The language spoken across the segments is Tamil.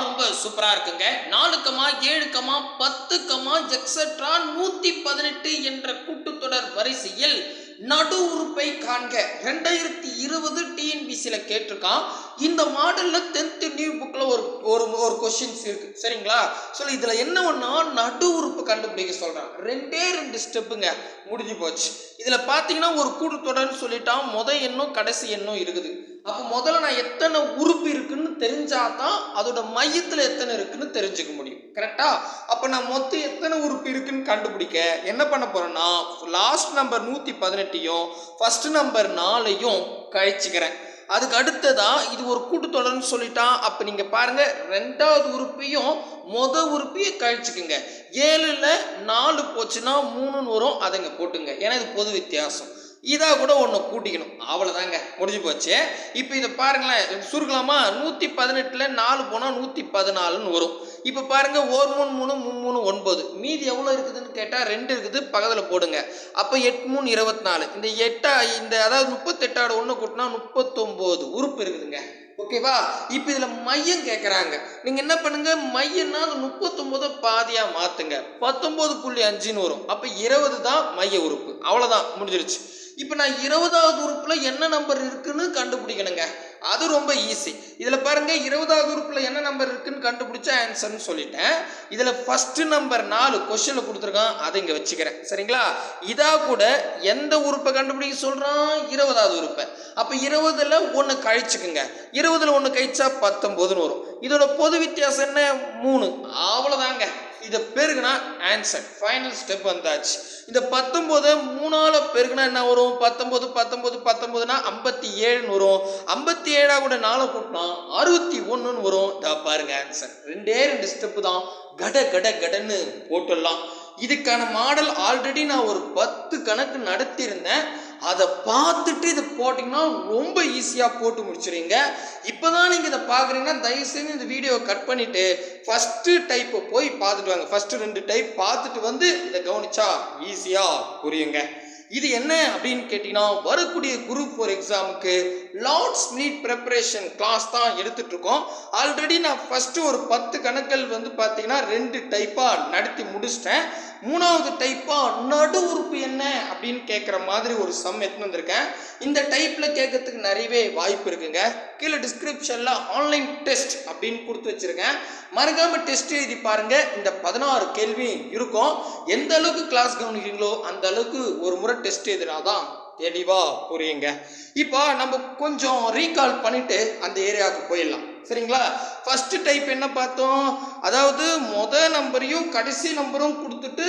ரொம்ப சூப்பரா இருக்குங்க. நாலு கமா ஏழு கமா பத்து கமா எக்ஸட்ரா நூத்தி பதினெட்டு என்ற கூட்டுத்தொடர் வரிசையில் நடு உறுப்பை காண்க. ரெண்டாயிரத்தி இருபது டிஎன்பிசியில கேட்டிருக்கான். இந்த மாடல்ல டென்த்து நியூ புக்ல ஒரு ஒரு ஒரு கொஸ்டின்ஸ் இருக்கு. சரிங்களா? ஸோ இதுல என்ன ஒன்றா நடு உறுப்பு கண்டுபிடிக்க சொல்கிறான் ரெண்டே ரெண்டு ஸ்டெப்புங்க முடிஞ்சு போச்சு. இதுல பார்த்தீங்கன்னா ஒரு கூட்டுத்தொடர்னு சொல்லிட்டான். முத எண்ணும் கடைசி எண்ணும் இருக்குது. அப்போ முதல்ல நான் எத்தனை உறுப்பு இருக்குன்னு தெரிஞ்சாதான் அதோட மையத்தில் எத்தனை இருக்குன்னு தெரிஞ்சுக்க முடியும். கரெக்டா அப்போ நான் மொத்தம் எத்தனை உறுப்பு இருக்குன்னு கண்டுபிடிக்க என்ன பண்ண போறேன்னா லாஸ்ட் நம்பர் நூற்றி பதினெட்டையும் ஃபர்ஸ்ட் நம்பர் நாலையும் கழிச்சுக்கிறேன். அதுக்கு அடுத்ததா இது ஒரு கூட்டுத்தொடர்னு சொல்லிட்டான் அப்போ நீங்கள் பாருங்க ரெண்டாவது உறுப்பையும் மொத உறுப்பையும் கழிச்சுக்குங்க. ஏழுல நாலு போச்சுன்னா மூணுன்னு வரும் அதைங்க போட்டுங்க. ஏன்னா இது பொது வித்தியாசம். இதாக கூட ஒன்று கூட்டிக்கணும். அவ்வளோதாங்க முடிஞ்சு போச்சு. இப்போ இதை பாருங்களேன். சுருக்கலாமா? நூற்றி பதினெட்டில் நாலு போனால் நூற்றி பதினாலுன்னு வரும். இப்போ பாருங்கள் ஓர் மூணு மூணு மூணு மூணு ஒன்பது. மீதி எவ்வளோ இருக்குதுன்னு கேட்டால் ரெண்டு இருக்குது. பக்கத்தில் போடுங்க. அப்போ எட்டு மூணு இருபத்தி நாலு இந்த எட்டா இந்த அதாவது முப்பத்தெட்டாவோட ஒன்று கூட்டினா முப்பத்தொம்போது. உறுப்பு இருக்குதுங்க. ஓகேவா? இப்போ இதில் மையம் கேட்குறாங்க நீங்கள் என்ன பண்ணுங்கள் மையம்னா அது முப்பத்தொம்போதை பாதியாக மாற்றுங்க பத்தொம்போது புள்ளி அஞ்சுன்னு வரும். அப்போ இருபது தான் மைய உறுப்பு. அவ்வளோதான் முடிஞ்சிருச்சு. இப்போ நான் இருபதாவது உறுப்பில் என்ன நம்பர் இருக்குன்னு கண்டுபிடிக்கணுங்க. அது ரொம்ப ஈஸி இதில் பாருங்கள் இருபதாவது உறுப்பில் என்ன நம்பர் இருக்குன்னு கண்டுபிடிச்ச ஆன்சர்னு சொல்லிட்டேன். இதில் ஃபஸ்ட்டு நம்பர் நாலு கொஷனில் கொடுத்துருக்கான் அதை இங்கே வச்சுக்கிறேன். சரிங்களா? இதா கூட எந்த உறுப்பை கண்டுபிடிக்க சொல்கிறான் இருபதாவது உறுப்பை. அப்போ இருபதில் ஒன்று கழிச்சுக்குங்க. இருபதில் ஒன்று கழிச்சா பத்தொம்போதுன்னு வரும். இதோட பொது வித்தியாசம் என்ன? மூணு. அவ்வளோதாங்க இதை பெருகுனா ஆன்சர் ஃபைனல் ஸ்டெப் வந்தாச்சு. இந்த பத்தொம்போது மூணால பெருகுனா என்ன வரும்? பத்தொம்போது பத்தொம்போது பத்தொம்போதுனா ஐம்பத்தி ஏழுன்னு வரும். ஐம்பத்தி ஏழாக கூட நாலு கூட்டினா அறுபத்தி ஒன்றுன்னு வரும். இதா பாருங்க ஆன்சர் ரெண்டே ரெண்டு ஸ்டெப்பு தான். கட கட கடன்னு போட்டுடலாம். இதுக்கான மாடல் ஆல்ரெடி நான் ஒரு பத்து கணக்கு நடத்தியிருந்தேன். அதை பார்த்துட்டு இதை போட்டிங்கன்னா ரொம்ப ஈஸியாக போட்டு முடிச்சிடுங்க இப்போ தான் நீங்கள் இதை பார்க்குறீங்கன்னா தயவுசெய்து இந்த வீடியோவை கட் பண்ணிவிட்டு ஃபஸ்ட்டு டைப்பை போய் பார்த்துட்டு வாங்க. ஃபஸ்ட்டு ரெண்டு டைப் பார்த்துட்டு வந்து இதை கவனிச்சா ஈஸியாக புரியுங்க. இது என்ன அப்படின்னு கேட்டிங்கன்னா வரக்கூடிய குரூப் ஃபோர் எக்ஸாமுக்கு லார்ட்ஸ் நீட் ப்ரிப்பரேஷன் கிளாஸ் தான் எடுத்துகிட்ருக்கோம் ஆல்ரெடி நான் ஃபஸ்ட்டு ஒரு பத்து கணக்கள் வந்து பார்த்தீங்கன்னா ரெண்டு டைப்பாக நடத்தி முடிச்சிட்டேன். மூணாவது டைப்பாக நடு உறுப்பு என்ன? அப்படின்னு கேட்குற மாதிரி ஒரு சம் எடுத்துன்னு வந்திருக்கேன். இந்த டைப்பில் கேட்கறதுக்கு நிறையவே வாய்ப்பு இருக்குங்க. கீழே டிஸ்கிரிப்ஷனில் ஆன்லைன் டெஸ்ட் அப்படின்னு கொடுத்து வச்சுருக்கேன். மறக்காமல் டெஸ்ட் எழுதி பாருங்கள் இந்த பதினாறு கேள்வி இருக்கும். எந்த அளவுக்கு கிளாஸ் கவனிக்கிறீங்களோ அந்த அளவுக்கு ஒரு முறை டெஸ்ட் எழுதினாதான் தெளிவாக புரியுங்க. இப்போ நம்ம கொஞ்சம் ரீகால் பண்ணிட்டு அந்த ஏரியாவுக்கு போயிடலாம். சரிங்களா? ஃபஸ்ட்டு டைப் என்ன பார்த்தோம்? அதாவது முத நம்பரையும் கடைசி நம்பரும் கொடுத்துட்டு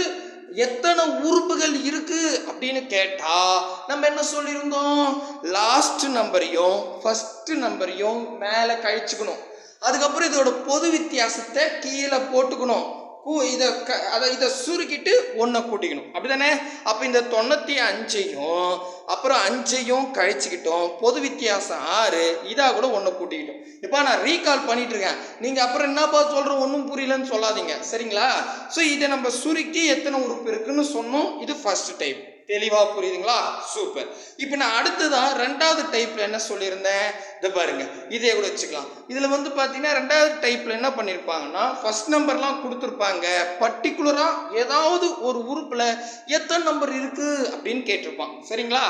எத்தனை உறுப்புகள் இருக்கு அப்படின்னு கேட்டா நம்ம என்ன சொல்லியிருந்தோம்? லாஸ்ட் நம்பரையும் ஃபர்ஸ்ட் நம்பரையும் மேலே கழிச்சுக்கணும். அதுக்கப்புறம் இதோட பொது வித்தியாசத்தை கீழே போட்டுக்கணும். கூ இதை க அதை இதை சுருக்கிட்டு ஒன்றை கூட்டிக்கணும். அப்படிதானே அப்போ இந்த தொண்ணூற்றி அஞ்சையும் அப்புறம் அஞ்சையும் கழிச்சுக்கிட்டோம். பொது வித்தியாசம் ஆறு இதாக கூட ஒன்றை கூட்டிக்கிட்டோம். இப்போ நான் ரீகால் பண்ணிட்டு இருக்கேன். நீங்கள் அப்புறம் என்னப்பா சொல்கிற ஒன்றும் புரியலன்னு சொல்லாதீங்க. சரிங்களா? ஸோ இதை நம்ம சுருக்கி எத்தனை உறுப்பு இருக்குன்னு சொன்னோம். இது ஃபர்ஸ்ட் டைப் தெளிவாக புரியுதுங்களா? சூப்பர். இப்போ நான் அடுத்ததான் ரெண்டாவது டைப்பில் என்ன சொல்லியிருந்தேன்? இதை பாருங்க. இதே கூட வச்சுக்கலாம். இதில் வந்து பார்த்தீங்கன்னா ரெண்டாவது டைப்பில் என்ன பண்ணியிருப்பாங்கன்னா ஃபர்ஸ்ட் நம்பர்லாம் கொடுத்துருப்பாங்க. பர்டிகுலராக ஏதாவது ஒரு உறுப்பில் எத்தனை நம்பர் இருக்குது அப்படின்னு கேட்டிருப்பான். சரிங்களா?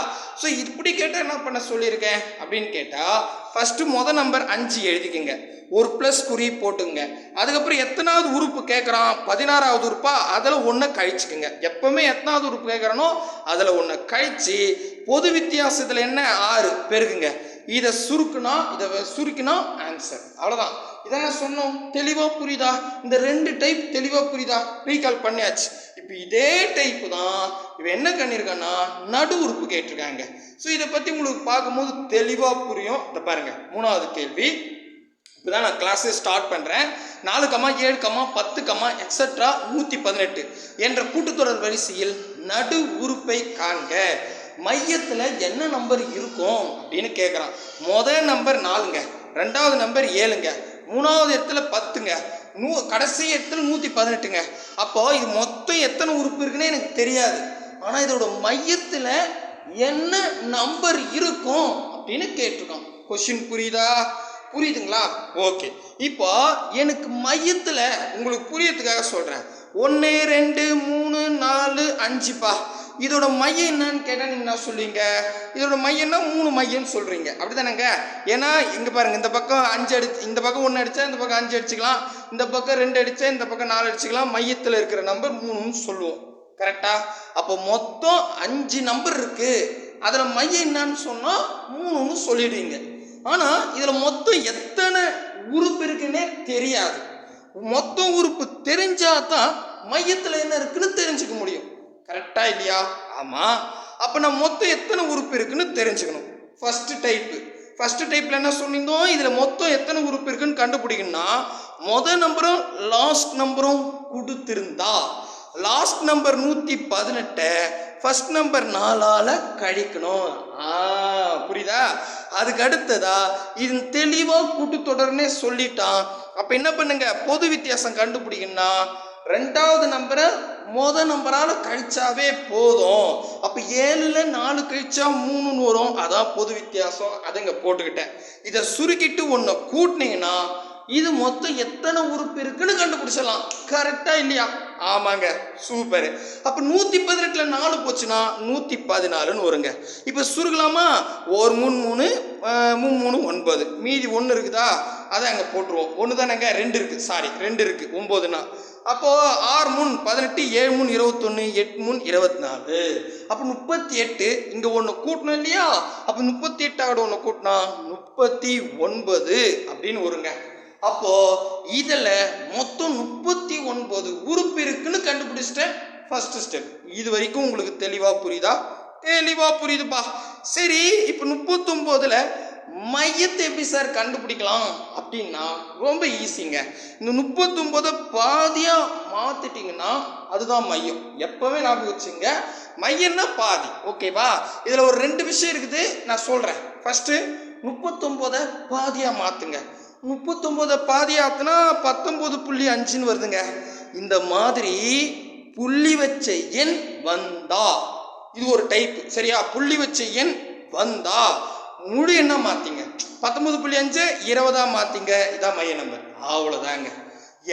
ஸோ இப்படி கேட்டால் என்ன பண்ண சொல்லியிருக்கேன் அப்படின்னு கேட்டால் ஃபஸ்ட்டு முத நம்பர் அஞ்சு எழுதிக்கங்க. ஒரு ப்ளஸ் குறி போட்டுங்க அதுக்கப்புறம் எத்தனாவது உறுப்பு கேட்குறான் பதினாறாவது உறுப்பா? அதில் ஒன்றை கழிச்சுக்குங்க. எப்பவுமே எத்தனாவது உறுப்பு கேட்குறானோ அதில் ஒன்றை கழித்து பொது வித்தியாசத்தில் என்ன? ஆறு. பெருகுங்க இதை சுருக்குனா இதை சுருக்கினா ஆன்சர் அவ்வளோதான் இதான் சொன்னோம். தெளிவாக புரியுதா? இந்த ரெண்டு டைப் தெளிவாக புரியுதா? ரீகால் பண்ணியாச்சு. இப்போ இதே டைப்பு தான் இவன் என்ன பண்ணியிருக்கான்னா நடு உறுப்பு கேட்டிருக்காங்க. ஸோ இதை பற்றி உங்களுக்கு பார்க்கும்போது தெளிவாக புரியும். இதை பாருங்கள் மூணாவது கேள்வி. இப்போ தான் நான் கிளாஸே ஸ்டார்ட் பண்ணுறேன் நாலு கமா ஏழு கமா பத்து கமா எக்ஸட்ரா நூற்றி பதினெட்டு என்ற கூட்டுத்தொடர் வரிசையில் நடு உறுப்பை காண்க. மையத்தில் என்ன நம்பர் இருக்கும் அப்படின்னு கேட்குறான் முதல் நம்பர் நாலுங்க. ரெண்டாவது நம்பர் ஏழுங்க. மூணாவது இடத்துல பத்துங்க. நூ கடைசி இடத்துல நூற்றி பதினெட்டுங்க. அப்போது இது மொத்தம் எத்தனை உறுப்பு இருக்குன்னு எனக்கு தெரியாது. ஆனால் இதோட மையத்தில் என்ன நம்பர் இருக்கும் அப்படின்னு கேட்டிருக்கோம் கொஷின் புரியுதா? புரியுதுங்களா? ஓகே இப்போ எனக்கு மையத்தில் உங்களுக்கு புரியறதுக்காக சொல்கிறேன் ஒன்று ரெண்டு மூணு நாலு அஞ்சுப்பா. இதோட மையம் என்னன்னு கேட்டால் நீங்கள் என்ன சொல்லுவீங்க இதோட மையம்னா மூணு மையம்னு சொல்கிறீங்க அப்படி தானேங்க ஏன்னா இங்கே பாருங்கள் இந்த பக்கம் அஞ்சு அடிச்சு இந்த பக்கம் ஒன்று அடித்தா இந்த பக்கம் அஞ்சு அடிச்சுக்கலாம். இந்த பக்கம் ரெண்டு அடித்தா இந்த பக்கம் நாலு அடிச்சுக்கலாம். மையத்தில் இருக்கிற நம்பர் மூணுன்னு சொல்லுவோம். கரெக்டாக அப்போ மொத்தம் அஞ்சு நம்பர் இருக்குது அதில் மையம் என்னன்னு சொன்னால் மூணுன்னு சொல்லிடுவீங்க. ஆனால் இதில் மொத்தம் எத்தனை உறுப்பு இருக்குன்னே தெரியாது. மொத்தம் உறுப்பு தெரிஞ்சால் தான் மையத்தில் என்ன இருக்குன்னு தெரிஞ்சுக்க முடியும். கரெக்டா இல்லையா? ஆமாம் அப்போ நான் மொத்தம் எத்தனை உறுப்பு இருக்குன்னு தெரிஞ்சுக்கணும். ஃபர்ஸ்ட் டைப்பு ஃபர்ஸ்ட் டைப்பில் என்ன சொல்லியிருந்தோம்? இதில் மொத்தம் எத்தனை உறுப்பு இருக்குன்னு கண்டுபிடிக்கணும்னா மொதல் நம்பரும் லாஸ்ட் நம்பரும் கொடுத்திருந்தா லாஸ்ட் நம்பர் நூற்றி பதினெட்டை ஃபர்ஸ்ட் நம்பர் நாலால் கழிக்கணும். ஆ புரியுதா? அதுக்கு அடுத்ததா இது தெளிவாக கூட்டுத்தொடர்னே சொல்லிட்டான். அப்போ என்ன பண்ணுங்க? பொது வித்தியாசம் கண்டுபிடிக்கணும்னா ரெண்டாவது நம்பரை மொதல் நம்பரால் கழிச்சாவே போதும். அப்போ ஏழில் நாலு கழிச்சா மூணுன்னு வரும். அதான் பொது வித்தியாசம். அதை இங்கே போட்டுக்கிட்டேன். இதை சுருக்கிட்டு ஒன்று கூட்டினீங்கன்னா இது மொத்தம் எத்தனை உறுப்பு இருக்குன்னு கண்டுபிடிச்சிடலாம். கரெக்டா இல்லையா? ஆமாங்க. சூப்பர். அப்போ நூற்றி பதினெட்டில் நாலு போச்சுன்னா நூற்றி பதினாலுன்னு வருங்க. இப்போ சுருக்கலாமா? ஒரு மூணு மூணு மூணு மூணு ஒன்பது. மீதி ஒன்று இருக்குதா? அதை அங்கே போட்டுருவோம். ஒன்று தானேங்க ரெண்டு இருக்குது சாரி ரெண்டு இருக்குது ஒம்போதுன்னா. அப்போது ஆறு மூணு பதினெட்டு ஏழு மூணு இருபத்தொன்று எட்டு மூணு இருபத்தி நாலு அப்போ முப்பத்தி எட்டு இங்கே ஒன்று கூட்டணும் இல்லையா? அப்போ முப்பத்தி எட்டாவோட ஒன்று கூட்டினா முப்பத்தி ஒன்பது அப்படின்னு வருங்க. அப்போது இதில் மொத்தம் முப்பத்தி ஒன்பது உறுப்பு இருக்குன்னு கண்டுபிடிச்சிட்டேன். ஃபஸ்ட்டு ஸ்டெப் இது வரைக்கும் உங்களுக்கு தெளிவாக புரியுதா? தெளிவாக புரியுதுப்பா. சரி இப்போ முப்பத்தொம்போதில் மையத்தை எப்படி சார் கண்டுபிடிக்கலாம் அப்படின்னா ரொம்ப ஈஸிங்க இந்த முப்பத்தொம்போதை பாதியாக மாற்றிட்டிங்கன்னா அதுதான் மையம். எப்போவே ஞாபகம் வச்சுங்க. மையம்னா பாதி. ஓகேவா இதில் ஒரு ரெண்டு விஷயம் இருக்குது. நான் சொல்கிறேன் ஃபஸ்ட்டு முப்பத்தொம்போதை பாதியாக மாற்றுங்க முப்பத்தொம்போதை பாதியாத்துனா பத்தொம்போது புள்ளி அஞ்சுன்னு வருதுங்க. இந்த மாதிரி புள்ளி வச்ச எண் வந்தா. இது ஒரு டைப் சரியா? புள்ளி வச்ச எண் வந்தா. முழு எண்ணா மாற்றிங்க பத்தொம்பது புள்ளி அஞ்சு இருபதாக மாற்றிங்க இதான் மைய நம்பர் அவ்வளோதாங்க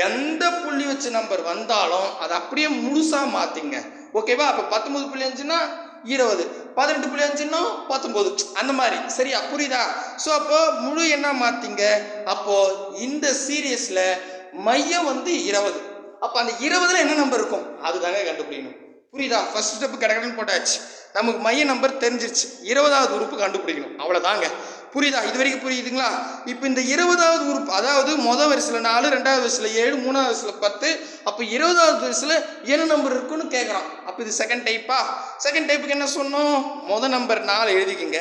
எந்த புள்ளி வச்ச நம்பர் வந்தாலும் அதை அப்படியே முழுசாக மாற்றிங்க ஓகேவா அப்போ பத்தொம்பது புள்ளி அஞ்சுனா இருபது. பதினெட்டு புள்ளி அஞ்சுன்னா பத்தொம்போது அந்த மாதிரி. சரியா? புரியுதா? ஸோ அப்போ முழு என்ன மாற்றிங்க அப்போது இந்த சீரியஸில் மையம் வந்து இருபது. அப்போ அந்த இருபதில் என்ன நம்பர் இருக்கும்? அதுதாங்க கண்டுபிடிக்கணும். புரியுதா? ஃபர்ஸ்ட் ஸ்டெப் கிடக்கணும்னு போட்டாச்சு. நமக்கு மைய நம்பர் தெரிஞ்சிருச்சு. இருபதாவது உறுப்பு கண்டுபிடிக்கணும். அவ்வளோதாங்க புரியுதா? இது வரைக்கும் புரியுதுங்களா? இப்போ இந்த இருபதாவது உறுப்பு அதாவது மொதல் வரிசையில் நாலு ரெண்டாவது வரிசையில் ஏழு மூணாவது வரிசையில் பத்து அப்போ இருபதாவது வரிசையில் என்ன நம்பர் இருக்குன்னு கேட்குறான் அப்போ இது செகண்ட் டைப்பா செகண்ட் டைப்புக்கு என்ன சொன்னோம்? மொதல் நம்பர் நாலு எழுதிக்கிங்க.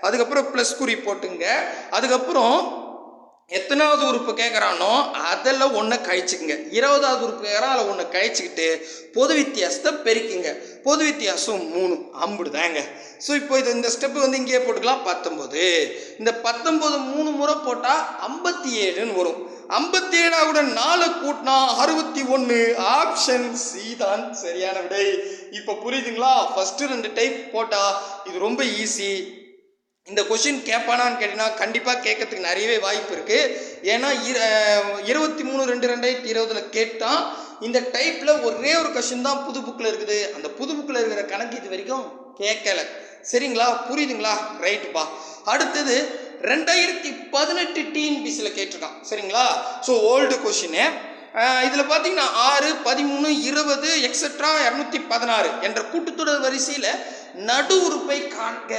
அதுக்கப்புறம் ப்ளஸ் குறி போட்டுங்க. அதுக்கப்புறம் எத்தனாவது உறுப்பு கேட்குறானோ அதில் ஒன்றை கழிச்சுக்குங்க. இருபதாவது உறுப்பு கேட்குறான் அதில் ஒன்றை கழிச்சுக்கிட்டு பொது வித்தியாசத்தை பெருக்கிங்க. பொது வித்தியாசம் மூணு அம்புடு தாங்க ஸோ இப்போ இது இந்த ஸ்டெப்பு வந்து இங்கேயே போட்டுக்கலாம் பத்தொம்போது இந்த பத்தொம்போது மூணு முறை போட்டால் ஐம்பத்தி ஏழுன்னு வரும். ஐம்பத்தி ஏழாவோட நாலு கூட்டினா அறுபத்தி ஒன்று ஆப்ஷன் சி தான் சரியான விடை. இப்போ புரியுதுங்களா? ஃபஸ்ட்டு ரெண்டு டைப் போட்டால் இது ரொம்ப ஈஸி இந்த கொஷின் கேட்பானான்னு கேட்டிங்கன்னா கண்டிப்பாக கேட்கறதுக்கு நிறையவே வாய்ப்பு இருக்குது ஏன்னா இரு இருபத்தி மூணு ரெண்டு ரெண்டாயிரத்தி இருபதில் கேட்டால் இந்த டைப்பில் ஒரே ஒரு கொஷின் தான் புது புக்கில் இருக்குது. அந்த புது புக்கில் இருக்கிற கணக்கு இது வரைக்கும் கேட்கல. சரிங்களா? புரியுதுங்களா? ரைட்டுப்பா அடுத்தது ரெண்டாயிரத்தி பதினெட்டு டிஎன்பிசியில் கேட்டிருக்கான். சரிங்களா? ஸோ ஓல்டு கொஷினு இதில் பார்த்தீங்கன்னா ஆறு பதிமூணு இருபது எக்ஸட்ரா இரநூத்தி பதினாறு என்ற கூட்டுத்தொடர் வரிசையில் நடு உறுப்பை காண்க.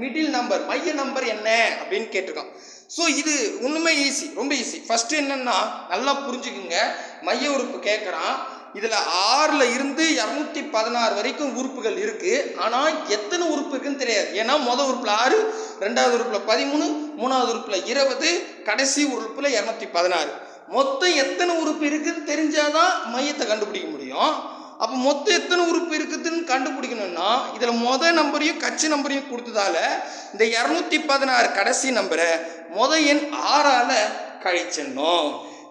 மிடில் நம்பர் மைய நம்பர் என்ன? அப்படின்னு கேட்டிருக்கான். ஸோ இது ஒன்றுமே ஈஸி ரொம்ப ஈஸி ஃபஸ்ட்டு என்னென்னா நல்லா புரிஞ்சுக்குங்க. மைய உறுப்பு கேட்குறான் இதில் ஆறில் இருந்து இரநூத்தி பதினாறு வரைக்கும் உறுப்புகள் இருக்குது ஆனால் எத்தனை உறுப்பு இருக்குன்னு தெரியாது. ஏன்னா மொதல் உறுப்பில் ஆறு ரெண்டாவது உறுப்பில் பதிமூணு மூணாவது உறுப்பில் இருபது கடைசி உறுப்பில் இரநூத்தி பதினாறு. மொத்தம் எத்தனை உறுப்பு இருக்குதுன்னு தெரிஞ்சாதான் மையத்தை கண்டுபிடிக்க முடியும். அப்போ மொத்தம் எத்தனை உறுப்பு இருக்குதுன்னு கண்டுபிடிக்கணும்னா இதில் மொதல் நம்பரையும் கட்சி நம்பரையும் கொடுத்ததால இந்த இரநூத்தி பதினாறு கடைசி நம்பரை மொத எண் ஆறால் கழிச்சிடணும்.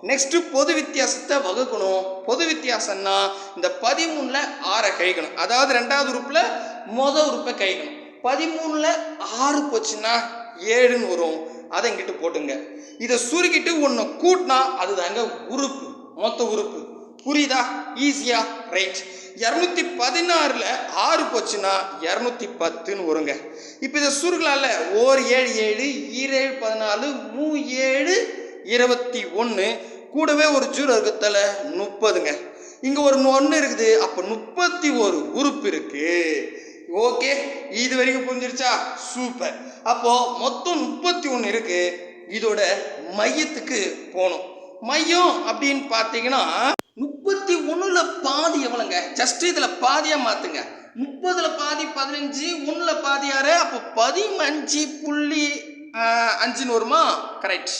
நெக்ஸ்ட்டு பொது வித்தியாசத்தை வகுக்கணும். பொது வித்தியாசம்னா இந்த பதிமூணில் ஆறை கழிக்கணும். அதாவது ரெண்டாவது உறுப்பில் மொதல் உறுப்பை கழிக்கணும். பதிமூணில் ஆறு போச்சுன்னா ஏழுன்னு வரும். அதை இங்கிட்டு போட்டுங்க. இதை சுருக்கிட்டு ஒன்று கூட்டினா அதுதாங்க உறுப்பு. மொத்த உறுப்பு. புரியுதா? ஈஸியா ரைட் இரநூத்தி பதினாறில் ஆறு போச்சுன்னா இரநூத்தி பத்துன்னு வருங்க. இப்போ இதை சுருக்கலாம்ல. ஓர் ஏழு ஏழு ஈரேழு பதினாலு மூ ஏழு இருபத்தி ஒன்று கூடவே ஒரு ஜீரோ இருக்கிறதால முப்பதுங்க. இங்கே ஒரு ஒன்று இருக்குது. அப்போ முப்பத்தி ஒரு உறுப்பு இருக்கு. ஓகே? இது வரைக்கும் புரிஞ்சிருச்சா? சூப்பர். அப்போது மொத்தம் முப்பத்தி ஒன்று இருக்குது இதோட மையத்துக்கு போகணும். மையம் அப்படின்னு பார்த்தீங்கன்னா முப்பத்தி ஒண்ணுல பாதி எவ்வளோங்க ஜஸ்ட் இதுல பாதியா மாத்துங்க. முப்பதுல பாதி பதினஞ்சு ஒண்ணுல பாதி ஆறு அப்போ பதினஞ்சு புள்ளி அஞ்சு அஞ்சுன்னு வருமா கரெக்ட்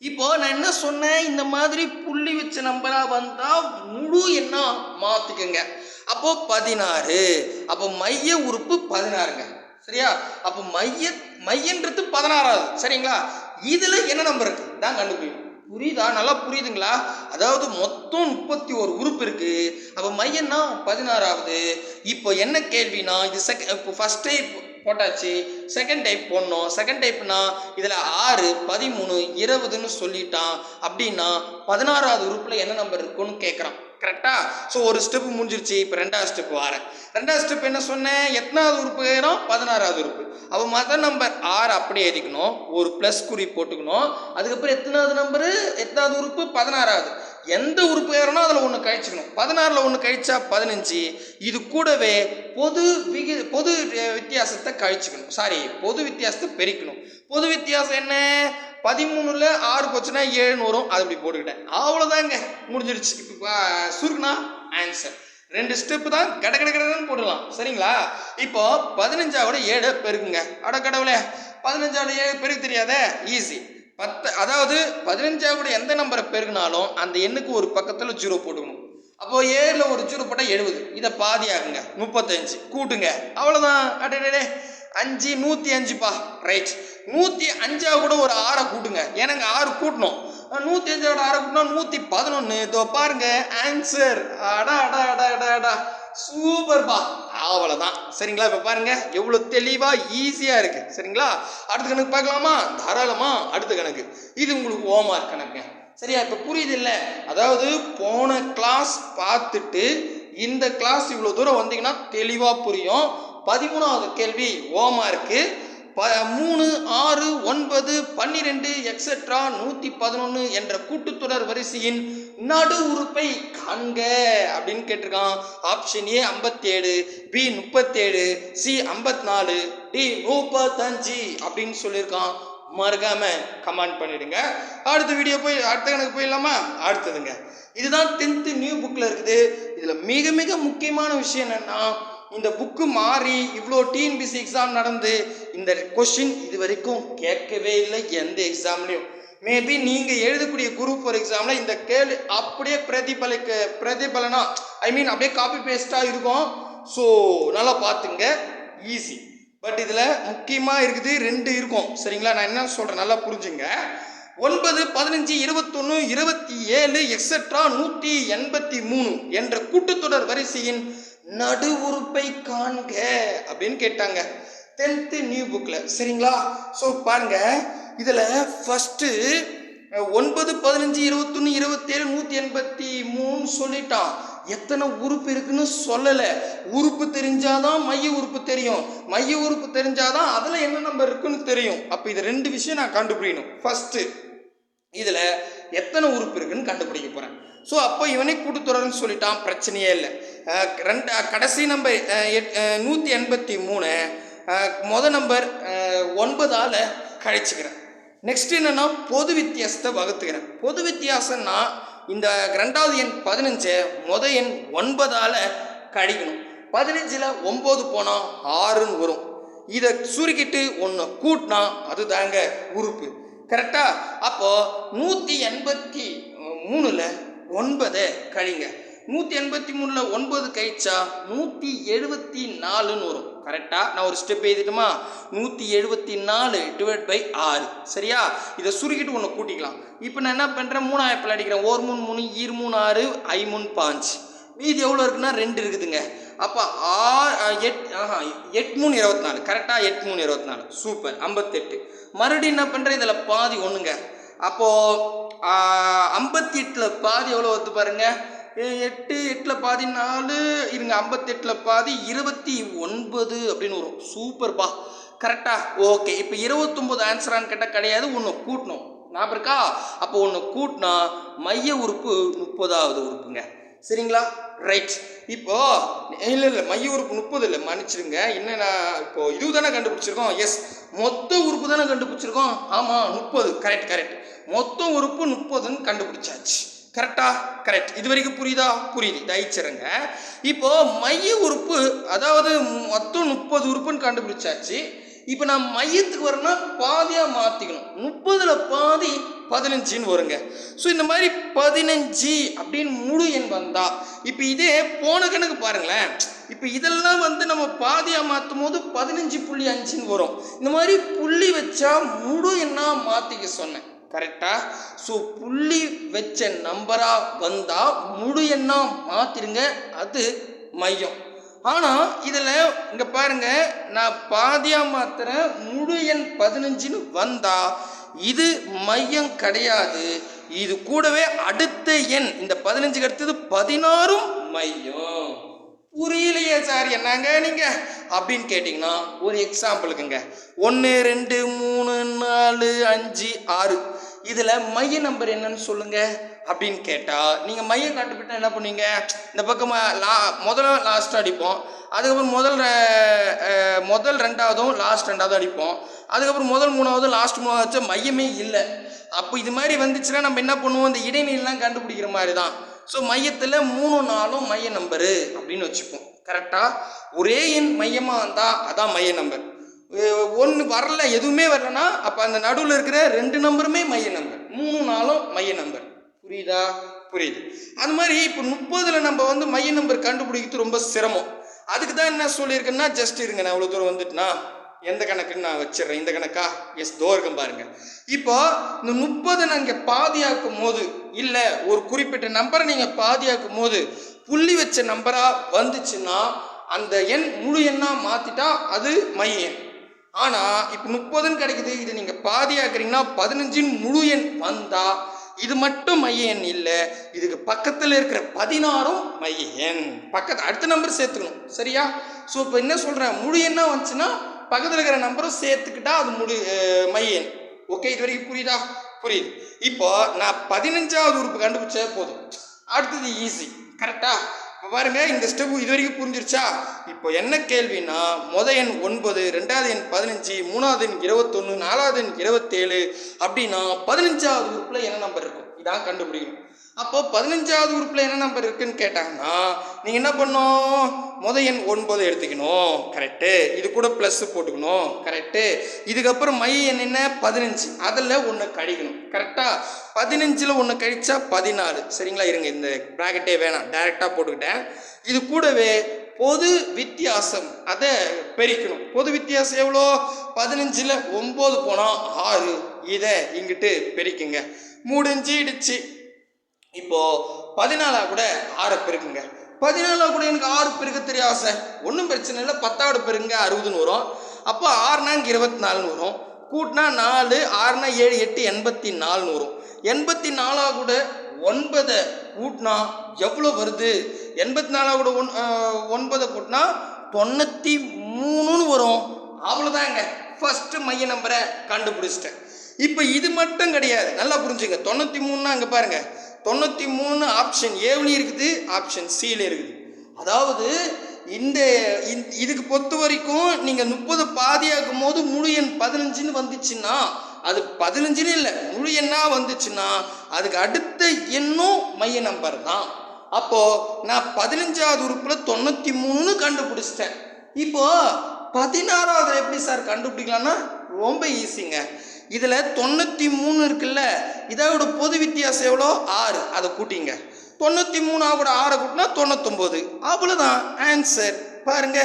இப்போ நான் என்ன சொன்னேன்? இந்த மாதிரி புள்ளி வச்ச நம்பரா வந்தா முழு என்ன மாத்திக்கங்க. அப்போ பதினாறு. அப்போ மைய உறுப்பு பதினாறுங்க. சரியா? அப்போ மைய மையன்றது பதினாறாவது. சரிங்களா? இதுல என்ன நம்பர் இருக்கு? தான் கண்டுபிடிக்கும் புரியுதா? நல்லா புரியுதுங்களா? அதாவது மொத்தம் முப்பத்தி ஒரு உறுப்பு இருக்கு. அப்போ மையம்னா பதினாறாவது. இப்போ என்ன கேள்வினா இது செகண்ட் இப்போ ஃபர்ஸ்ட் டைப் போட்டாச்சு. செகண்ட் டைப் போடணும். செகண்ட் டைப்னா இதில் ஆறு பதிமூணு இருபதுன்னு சொல்லிட்டான். அப்படின்னா பதினாறாவது உறுப்பில் என்ன நம்பர் இருக்குன்னு கேட்குறான் கரெக்டாக ஸோ ஒரு ஸ்டெப் முடிஞ்சிருச்சு. இப்போ ரெண்டாவது ஸ்டெப் வரேன். ரெண்டாவது ஸ்டெப் என்ன சொன்னேன்? எத்தனாவது உறுப்பு ஏறும் பதினாறாவது உறுப்பு. அப்போ மத நம்பர் ஆறு அப்படியே எழுதிக்கணும். ஒரு ப்ளஸ் குறி போட்டுக்கணும். அதுக்கப்புறம் எத்தனாவது நம்பரு எத்தனாவது உறுப்பு? பதினாறாவது. எந்த உறுப்பு ஏறணும் அதில் ஒன்று கழிச்சுக்கணும். பதினாறில் ஒன்று கழிச்சா பதினஞ்சு. இது கூடவே பொது விகி பொது வித்தியாசத்தை கழிச்சுக்கணும். சாரி பொது வித்தியாசத்தை பெருக்கணும். பொது வித்தியாசம் என்ன? பதிமூணுல ஆறு போச்சுன்னா ஏழுன்னு வரும் அது அப்படி போட்டுக்கிட்டேன். அவ்வளோதாங்க முடிஞ்சிருச்சு. இப்போ சுருக்குனா ஆன்சர் ரெண்டு ஸ்டெப்பு தான் கட கட கடன்னு போடலாம் சரிங்களா? இப்போ பதினஞ்சாவோட ஏழு பெருக்குங்க. அட கடவுளே. பதினஞ்சாவோட ஏழு பெருக்கு தெரியாதே? ஈஸி பத்து அதாவது பதினஞ்சாவோட எந்த நம்பரை பெருக்கினாலும் அந்த எண்ணுக்கு ஒரு பக்கத்தில் ஜீரோ போட்டுக்கணும். அப்போ ஏழில் ஒரு ஜீரோ போட்டால் எழுபது. இதை பாதி ஆகுங்க முப்பத்தஞ்சு. கூட்டுங்க. அவ்வளோதான் அடே அஞ்சு நூற்றி அஞ்சுப்பா. ரைட் நூற்றி அஞ்சா கூட ஒரு ஆறை கூட்டுங்க. ஏன்னாங்க ஆறு கூட்டணும். நூற்றி அஞ்சோட ஆறை கூட்டினா நூற்றி பதினொன்று இதோ பாருங்க ஆன்சர் அடா அடா அடா அடா அடா. சூப்பர்பா அவ்வளோதான் சரிங்களா? இப்போ பாருங்க எவ்வளோ தெளிவாக ஈஸியாக இருக்கு. சரிங்களா? அடுத்த கணக்கு பார்க்கலாமா? தாராளமா அடுத்த கணக்கு. இது உங்களுக்கு ஓமார்க் கணக்குங்க. சரியா? இப்போ புரியுது இல்லை? அதாவது போன கிளாஸ் பார்த்துட்டு இந்த கிளாஸ் இவ்வளோ தூரம் வந்தீங்கன்னா தெளிவாக புரியும். பதிமூணாவது கேள்வி ஓமார்க்கு. ப மூணு ஆறு ஒன்பது பன்னிரெண்டு எக்ஸெட்ரா நூற்றி பதினொன்று என்ற கூட்டுத்தொடர் வரிசையின் நடு உறுப்பை காண்க அப்படின்னு கேட்டிருக்கான். ஆப்ஷன் ஏ ஐம்பத்தேழு பி முப்பத்தேழு சி ஐம்பத்தி நாலு டி முப்பத்தஞ்சு அப்படின்னு சொல்லியிருக்கான். மறக்காம கமெண்ட் பண்ணிடுங்க. அடுத்த வீடியோ போய் அடுத்த கணக்கு போயிடலாமா? அடுத்ததுங்க. இதுதான் டென்த்து நியூ புக்கில் இருக்குது. இதில் மிக மிக முக்கியமான விஷயம் என்னென்னா இந்த புக்கு மாறி இவ்வளோ டிஎன்பிசி எக்ஸாம் நடந்து இந்த கொஷின் இது வரைக்கும் கேட்கவே இல்லை எந்த எக்ஸாம்லேயும் மேபி நீங்கள் எழுதக்கூடிய குரூப் ஃபோர் எக்ஸாமில் இந்த கேள்வி அப்படியே பிரதிபலிக்க பிரதிபலனா ஐ மீன் அப்படியே காப்பி பேஸ்ட்டாக இருக்கும். ஸோ நல்லா பார்த்துங்க. ஈஸி பட் இதில் முக்கியமாக இருக்குது ரெண்டு இருக்கும். சரிங்களா? நான் என்ன சொல்கிறேன் நல்லா புரிஞ்சுங்க. ஒன்பது பதினஞ்சு இருபத்தொன்று இருபத்தி ஏழு எக்ஸட்ரா நூற்றி எண்பத்தி மூணு என்ற கூட்டத்தொடர் வரிசையின் நடு உறுப்பை காண்க அப்படின்னு கேட்டாங்க. டென்த்து நியூ புக்கில் சரிங்களா? ஸோ பாருங்க. இதில் ஃபஸ்ட்டு ஒன்பது பதினஞ்சு இருபத்தொன்று இருபத்தேழு நூற்றி எண்பத்தி மூணு சொல்லிட்டான். எத்தனை உறுப்பு இருக்குன்னு சொல்லலை. உறுப்பு தெரிஞ்சாதான் மைய உறுப்பு தெரியும். மைய உறுப்பு தெரிஞ்சாதான் அதில் என்ன நம்பர் இருக்குன்னு தெரியும். அப்போ இது ரெண்டு விஷயம் நான் கண்டுபிடிக்கணும். ஃபஸ்ட்டு இதில் எத்தனை உறுப்பு இருக்குன்னு கண்டுபிடிக்க போகிறேன் ஸோ அப்போ இவனே கூட்டுத்தொடர்னு சொல்லிட்டான். பிரச்சனையே இல்லை. ரெண்டு கடைசி நம்பர் நூற்றி எண்பத்தி மூணு. மொதல் மொத நம்பர் ஒன்பதால் கழிச்சுக்கிறேன். நெக்ஸ்ட் என்னன்னா பொது வித்தியாசத்தை வகுத்துக்கிறேன். பொது வித்தியாசம்னா இந்த ரெண்டாவது எண் பதினஞ்சு மொத எண் ஒன்பதால் கழிக்கணும். பதினஞ்சில் ஒம்பது போனால் ஆறுன்னு வரும். இதை சுருக்கிட்டு ஒன்று கூட்டினா அதுதாங்க உறுப்பு. கரெக்டாக அப்போ நூற்றி எண்பத்தி மூணில் ஒன்பதை கழிங்க. நூற்றி எண்பத்தி மூணில் ஒன்பது கழிச்சா நூற்றி எழுபத்தி நாலுன்னு வரும். கரெக்டாக நான் ஒரு ஸ்டெப் எழுதிட்டுமா? நூற்றி எழுபத்தி நாலு டிவைட் பை ஆறு. சரியா? இதை சுருக்கிட்டு ஒன்று கூட்டிக்கலாம். இப்போ நான் என்ன பண்ணுறேன் மூணாயிரப்பில் அடிக்கிறேன். ஒரு மூணு மூணு ஈர் மூணு ஆறு ஐ மூணு பாஞ்சு. மீதி எவ்வளோ இருக்குன்னா ரெண்டு இருக்குதுங்க. அப்போ ஆறு எட் ஆஹா எட் மூணு இருபத்தி நாலு. கரெக்டாக எட் மூணு இருபத்தி நாலு. சூப்பர் ஐம்பத்தெட்டு. மறுபடியும் என்ன பண்ணுறேன் இதில் பாதி ஒன்றுங்க அப்போது ஐம்பத்தி எட்டில் பாதி எவ்வளோ வருது பாருங்கள் எட்டு எட்டில் பாதி நாலு இருங்க ஐம்பத்தெட்டில் பாதி இருபத்தி ஒன்பது அப்படின்னு வரும். சூப்பர்ப்பா கரெக்டா ஓகே இப்போ இருபத்தொம்போது ஆன்சரான்னு கேட்டால் கிடையாது ஒன்று கூட்டணும். ஞாபகம் இருக்கா? அப்போ ஒன்று கூட்டினா மைய உறுப்பு முப்பதாவது உறுப்புங்க. சரிங்களா? ரைட் இப்போ இல்லை இல்லை மைய உறுப்பு முப்பது இல்லை மன்னிச்சிருங்க. என்னென்ன இப்போ இது தானே கண்டுபிடிச்சிருக்கோம்? எஸ் மொத்த உறுப்பு தானே கண்டுபிடிச்சிருக்கோம்? ஆமாம் முப்பது. கரெக்ட் கரெக்ட் மொத்த உறுப்பு முப்பதுன்னு கண்டுபிடிச்சாச்சு. கரெக்டா கரெக்ட் இது வரைக்கும் புரியுதா? புரியுது. தயிச்சிருங்க. இப்போ மைய உறுப்பு அதாவது மொத்தம் முப்பது உறுப்புன்னு கண்டுபிடிச்சாச்சு. இப்போ நான் மையத்துக்கு வரேன்னா பாதியாக மாற்றிக்கணும் முப்பதில் பாதி பதினஞ்சுன்னு வருங்க. ஸோ இந்த மாதிரி பதினஞ்சு அப்படின்னு முழு எண் வந்தால் இப்போ இதே போன கணக்கு பாருங்களேன். இப்போ இதெல்லாம் வந்து நம்ம பாதியாக மாற்றும் போது பதினஞ்சு புள்ளி அஞ்சுன்னு வரும். இந்த மாதிரி புள்ளி வச்சா முழு எண்ணாக மாற்றிக்க சொன்னேன். கரெக்டா ஸோ புள்ளி வச்ச நம்பரா வந்தா முழு எண்ணா மாத்திருங்க. அது மையம். ஆனால் இதில் இங்கே பாருங்க நான் பாதியாக மாத்துறேன். முழு எண் பதினஞ்சுன்னு வந்தா இது மையம் கிடையாது. இது கூடவே அடுத்த எண் இந்த பதினஞ்சுக்கு அடுத்தது பதினாறும் மையம். புரியலையே சார் என்னங்க நீங்க? அப்படின்னு கேட்டிங்கன்னா ஒரு எக்ஸாம்பிளுக்குங்க ஒன்று ரெண்டு மூணு நாலு அஞ்சு ஆறு. இதில் மைய நம்பர் என்னன்னு சொல்லுங்க அப்படின்னு கேட்டால் நீங்கள் மையம் கண்டுபிட்டா என்ன பண்ணுவீங்க? இந்த பக்கமாக லா முதல்ல லாஸ்ட் அடிப்போம். அதுக்கப்புறம் முதல் முதல் ரெண்டாவதும் லாஸ்ட் ரெண்டாவதும் அடிப்போம். அதுக்கப்புறம் முதல் மூணாவது லாஸ்ட் மூணாவது வச்சா மையமே இல்லை. அப்போ இது மாதிரி வந்துச்சுன்னா நம்ம என்ன பண்ணுவோம்? இந்த இடைநிலாம் கண்டுபிடிக்கிற மாதிரி தான் ஸோ மையத்தில் மூணு நாளும் மைய நம்பரு அப்படின்னு வச்சுப்போம். கரெக்டாக ஒரே எண் மையமாக வந்தால் அதான் மைய நம்பர் ஒன்று வரல எதுவுமே வரலன்னா அப்போ அந்த நடுவில் இருக்கிற ரெண்டு நம்பருமே மைய நம்பர். மூணு நாளும் மைய நம்பர். புரியுதா? புரியுது. அது மாதிரி இப்போ முப்பதில் நம்ம வந்து மைய நம்பர் கண்டுபிடிக்கிறது ரொம்ப சிரமம். அதுக்கு தான் என்ன சொல்லியிருக்கேன்னா ஜஸ்ட் இருங்க நான் இவ்வளோ தூரம் வந்துட்டுனா எந்த கணக்குன்னு நான் வச்சிடுறேன். இந்த கணக்கா? எஸ் தோர்க்கம் பாருங்க. இப்போ இந்த முப்பது நாங்கள் பாதியாக்கும் போது இல்லை ஒரு குறிப்பிட்ட நம்பரை நீங்கள் பாதியாக்கும் போது புள்ளி வச்ச நம்பராக வந்துச்சுன்னா அந்த எண் முழு எண்ணாக மாற்றிட்டா அது மைய எண். ஆனால் இப்போ முப்பதுன்னு கிடைக்குது இது நீங்கள் பாதியாக்குறீங்கன்னா பதினஞ்சின் முழு எண் வந்தால் இது மட்டும் மைய எண் இல்லை இதுக்கு பக்கத்தில் இருக்கிற பதினாறும் மைய எண். பக்கத்து அடுத்த நம்பர் சேர்த்துக்கணும் சரியா? ஸோ இப்போ என்ன சொல்கிறேன் முழு எண்ணாக வந்துச்சுன்னா பக்கத்தில் இருக்கிற நம்பரும் சேர்த்துக்கிட்டா அது முழு மைய எண். ஓகே இது வரைக்கும் புரியுதா? புரியுது. இப்போ நான் பதினஞ்சாவது உறுப்பு கண்டுபிடிச்சா போதும். அடுத்தது ஈஸி கரெக்டாக இப்போ பாருங்க இந்த ஸ்டெப் இது வரைக்கும் புரிஞ்சிருச்சா? இப்போ என்ன கேள்வினா முத எண் ஒன்பது ரெண்டாவது எண் பதினஞ்சு மூணாவது எண் இருபத்தொன்று நாலாவது எண் இருபத்தேழு அப்படின்னா பதினஞ்சாவது உறுப்பில் என்ன நம்பர் இருக்கும்? இதான் கண்டுபிடிக்கணும். அப்போ பதினஞ்சாவது உறுப்பில் என்ன நம்பர் இருக்குன்னு கேட்டாங்கன்னா நீங்கள் என்ன பண்ணோம் முத எண் ஒன்பது எடுத்துக்கணும். கரெக்டு இது கூட ப்ளஸ் போட்டுக்கணும். கரெக்டு இதுக்கப்புறம் மை எண் என்ன? பதினஞ்சு. அதில் ஒன்று கழிக்கணும். கரெக்டாக பதினஞ்சில் ஒன்று கழிச்சா பதினாறு சரிங்களா? இருங்க இந்த ப்ராக்கெட்டே வேணாம். டைரெக்டாக போட்டுக்கிட்டேன். இது கூடவே பொது வித்தியாசம் அதை பெருக்கணும். பொது வித்தியாசம் எவ்வளோ? பதினஞ்சில் ஒம்பது போனால் ஆறு. இதை இங்கிட்டு பெருக்குங்க. முடிஞ்சிடுச்சு. இப்போ பதினாலா கூட ஆறை பெருக்குங்க. பதினாலா கூட எனக்கு ஆறு பெருக்க தெரியும் ஆசை. ஒன்றும் பிரச்சனை இல்லை. பத்தாவது பெருங்க அறுபதுன்னு வரும். அப்போ ஆறுனா இங்கே இருபத்தி நாலுன்னு வரும். கூட்டினா நாலு ஆறுனா ஏழு எட்டு எண்பத்தி நாலுன்னு வரும். எண்பத்தி நாலா கூட ஒன்பதை கூட்டினா எவ்வளோ வருது? எண்பத்தி நாலா கூட ஒன் ஒன்பதை கூட்டினா தொண்ணூற்றி மூணுன்னு வரும். அவ்வளோதாங்க ஃபஸ்ட்டு மைய நம்பரை கண்டுபிடிச்சிட்டேன். இப்போ இது மட்டும் கிடையாது. நல்லா புரிஞ்சுங்க. தொண்ணூற்றி மூணுனா அங்கே பாருங்கள் தொண்ணூற்றி மூணு ஆப்ஷன் ஏவிலையும் இருக்குது ஆப்ஷன் சியில் இருக்குது. அதாவது இந்த இதுக்கு பொறுத்த வரைக்கும் நீங்கள் முப்பது பாதியாக்கும் போது முழு எண் பதினஞ்சுன்னு வந்துச்சுன்னா அது பதினஞ்சுன்னு இல்லை முழு எண்ணாக வந்துச்சுன்னா அதுக்கு அடுத்த எண்ணும் மைய நம்பர் தான். அப்போது நான் பதினஞ்சாவது உறுப்பில் தொண்ணூற்றி மூணுன்னு கண்டுபிடிச்சிட்டேன். இப்போது பதினாறாவது எப்படி சார் கண்டுபிடிக்கலாம்னா ரொம்ப ஈஸிங்க இதில் தொண்ணூற்றி மூணு இருக்குல்ல இதோட பொது வித்தியாசம் எவ்வளோ? ஆறு. அதை கூட்டிங்க. தொண்ணூற்றி மூணாவோட கூட ஆறை கூட்டினா தொண்ணூத்தொம்பது. அவ்வளோதான் ஆன்சர் பாருங்க.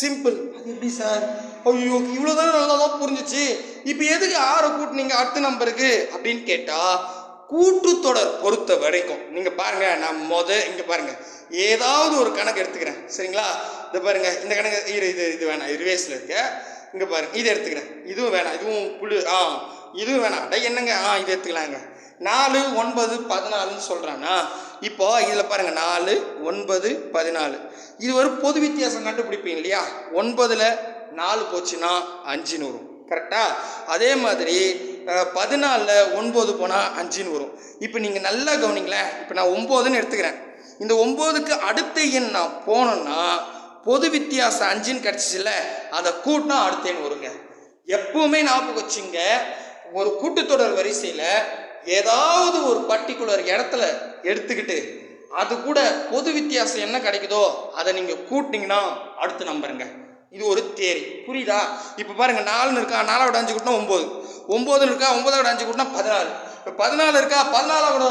சிம்பிள் அது எப்படி சார் ஐயோ இவ்வளோதான் நல்லா தான் புரிஞ்சிச்சு. இப்போ எதுக்கு ஆறை கூட்டினீங்க? அடுத்த நம்பருக்கு அப்படின்னு கேட்டால் கூட்டுத்தொடர் பொறுத்த வரைக்கும் நீங்கள் பாருங்க நான் மொத இங்கே பாருங்க. ஏதாவது ஒரு கணக்கு எடுத்துக்கிறேன். சரிங்களா? இதை பாருங்க. இந்த கணக்கு இரு இது இது வேணாம். ரிவேஸில் இருக்க. இங்கே பாருங்க இதை எடுத்துக்கிறேன். இதுவும் வேணாம் இதுவும் புழு ஆ இதுவும் வேணாம். டை என்னங்க? ஆ இது எடுத்துக்கலாங்க. நாலு ஒன்பது பதினாலுன்னு சொல்கிறானா இப்போ இதில் பாருங்க நாலு ஒன்பது பதினாலு. இது ஒரு பொது வித்தியாசம் கண்டுபிடிப்பீங்க இல்லையா? ஒன்பதில் நாலு போச்சுன்னா அஞ்சுன்னு வரும். கரெக்டாக அதே மாதிரி பதினாலில் ஒன்பது போனால் அஞ்சுன்னு வரும். இப்போ நீங்கள் நல்லா கவனிங்களேன். இப்போ நான் ஒம்போதுன்னு எடுத்துக்கிறேன். இந்த ஒம்போதுக்கு அடுத்த எண் நான் போனோன்னா பொது வித்தியாசம் அஞ்சுன்னு கிடச்சிச்சுல அதை கூட்டினா அடுத்தேன்னு வருங்க? எப்பவுமே ஞாபகம் வச்சுங்க ஒரு கூட்டுத்தொடர் வரிசையில் ஏதாவது ஒரு பர்டிகுலர் இடத்துல எடுத்துக்கிட்டு அது கூட பொது வித்தியாசம் என்ன கிடைக்குதோ அதை நீங்கள் கூட்டினீங்கன்னா அடுத்து நம்பருங்க இது ஒரு தேரி. புரியுதா? இப்போ பாருங்க நாலுன்னு இருக்கா நாலாவோட அஞ்சு கூட்டினா ஒம்பது. ஒம்போதுன்னு இருக்கா ஒன்பதோட அஞ்சு கூட்டினா பதினாலு. இப்போ பதினாலு இருக்கா பதினாலாவோட